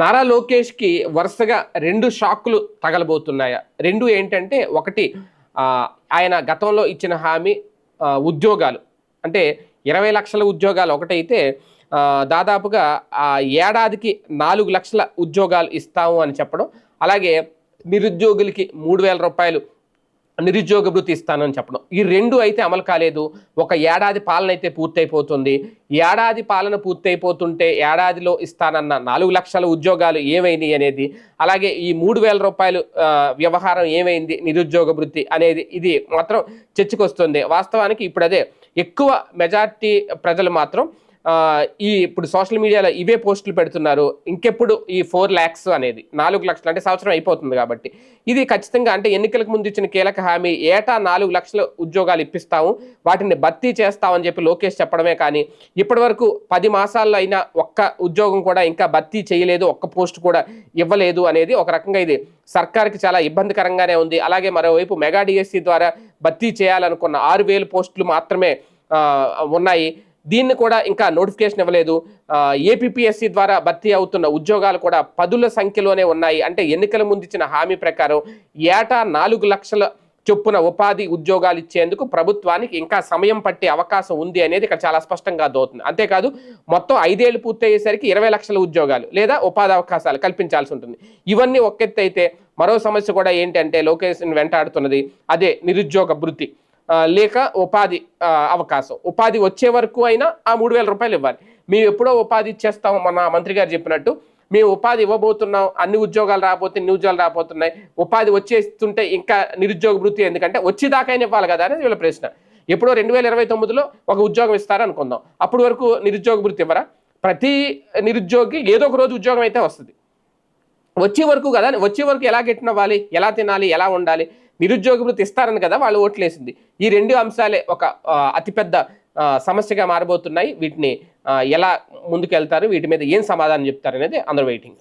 నారా లోకేష్కి వరుసగా రెండు షాక్లు తగలబోతున్నాయా. రెండు ఏంటంటే ఒకటి ఆయన గతంలో ఇచ్చిన హామీ ఉద్యోగాలు. అంటే ఇరవై లక్షల ఉద్యోగాలు ఒకటైతే దాదాపుగా ఆ ఏడాదికి నాలుగు లక్షల ఉద్యోగాలు ఇస్తాము అని చెప్పడం. అలాగే నిరుద్యోగులకి మూడు వేల రూపాయలు నిరుద్యోగ భృతి ఇస్తానని చెప్పడం. ఈ రెండు అయితే అమలు కాలేదు. ఒక ఏడాది పాలన అయితే పూర్తయిపోతుంది. ఏడాది పాలన పూర్తయిపోతుంటే ఏడాదిలో ఇస్తానన్న నాలుగు లక్షల ఉద్యోగాలు ఏమైంది అనేది అలాగే ఈ మూడు వేల రూపాయలు వ్యవహారం ఏమైంది నిరుద్యోగ భృతి అనేది ఇది మాత్రం చర్చకొస్తుంది వాస్తవానికి ఇప్పుడు అదే ఎక్కువ మెజార్టీ ప్రజలు మాత్రం ఈ ఇప్పుడు సోషల్ మీడియాలో ఇవే పోస్టులు పెడుతున్నారు. ఇంకెప్పుడు ఈ ఫోర్ ల్యాక్స్ అనేది నాలుగు లక్షలు అంటే సంవత్సరం అయిపోతుంది కాబట్టి. ఇది ఖచ్చితంగా అంటే ఎన్నికలకు ముందు ఇచ్చిన కీలక హామీ ఏటా నాలుగు లక్షల ఉద్యోగాలు ఇప్పిస్తాము వాటిని భర్తీ చేస్తామని చెప్పి లోకేష్ చెప్పడమే కానీ ఇప్పటి వరకు పది మాసాల్లో అయినా ఒక్క ఉద్యోగం కూడా ఇంకా భర్తీ చేయలేదు ఒక్క పోస్ట్ కూడా ఇవ్వలేదు అనేది ఒక రకంగా ఇది సర్కార్కి చాలా ఇబ్బందికరంగానే ఉంది. అలాగే మరోవైపు మెగా డిఎస్సి ద్వారా భర్తీ చేయాలనుకున్న ఆరు వేలు పోస్టులు మాత్రమే ఉన్నాయి. దీన్ని కూడా ఇంకా నోటిఫికేషన్ ఇవ్వలేదు. ఏపీఎస్సి ద్వారా భర్తీ అవుతున్న ఉద్యోగాలు కూడా పదుల సంఖ్యలోనే ఉన్నాయి. అంటే ఎన్నికల ముందు ఇచ్చిన హామీ ప్రకారం ఏటా నాలుగు లక్షల చొప్పున ఉపాధి ఉద్యోగాలు ఇచ్చేందుకు ప్రభుత్వానికి ఇంకా సమయం పట్టే అవకాశం ఉంది అనేది ఇక్కడ చాలా స్పష్టంగా దోతుంది అంతేకాదు మొత్తం ఐదేళ్ళు పూర్తయ్యేసరికి ఇరవై లక్షల ఉద్యోగాలు లేదా ఉపాధి అవకాశాలు కల్పించాల్సి ఉంటుంది. ఇవన్నీ ఒక్కెత్తైతే అయితే మరో సమస్య కూడా ఏంటంటే లోకేష్ని వెంటాడుతున్నది. అదే నిరుద్యోగ వృత్తి. లేక ఉపాధి అవకాశం. ఉపాధి వచ్చే వరకు అయినా ఆ మూడు వేల రూపాయలు ఇవ్వాలి. మేము ఎప్పుడో ఉపాధి ఇచ్చేస్తాం మన మంత్రి గారు చెప్పినట్టు. మేము ఉపాధి ఇవ్వబోతున్నాం అన్ని ఉద్యోగాలు రాబోతే ఇన్ని ఉద్యోగాలు రాబోతున్నాయి. ఉపాధి వచ్చేస్తుంటే ఇంకా నిరుద్యోగ వృత్తి ఎందుకంటే వచ్చేదాకైనా ఇవ్వాలి కదా అనేది వీళ్ళ ప్రశ్న. ఎప్పుడో రెండు వేల ఇరవై తొమ్మిదిలో ఒక ఉద్యోగం ఇస్తారనుకుందాం. అప్పటి వరకు నిరుద్యోగ వృత్తి ఇవ్వరా? ప్రతి నిరుద్యోగి ఏదో ఒక రోజు ఉద్యోగం అయితే వస్తుంది. వచ్చే వరకు కదా వచ్చే వరకు ఎలా గెట్టినవ్వాలి ఎలా తినాలి ఎలా ఉండాలి నిరుద్యోగులు వృత్తి ఇస్తారని కదా వాళ్ళు ఓట్లేసింది. ఈ రెండు అంశాలే ఒక అతిపెద్ద సమస్యగా మారబోతున్నాయి. వీటిని ఎలా ముందుకెళ్తారు వీటి మీద ఏం సమాధానం చెప్తారు అనేది అందరూ వెయిటింగ్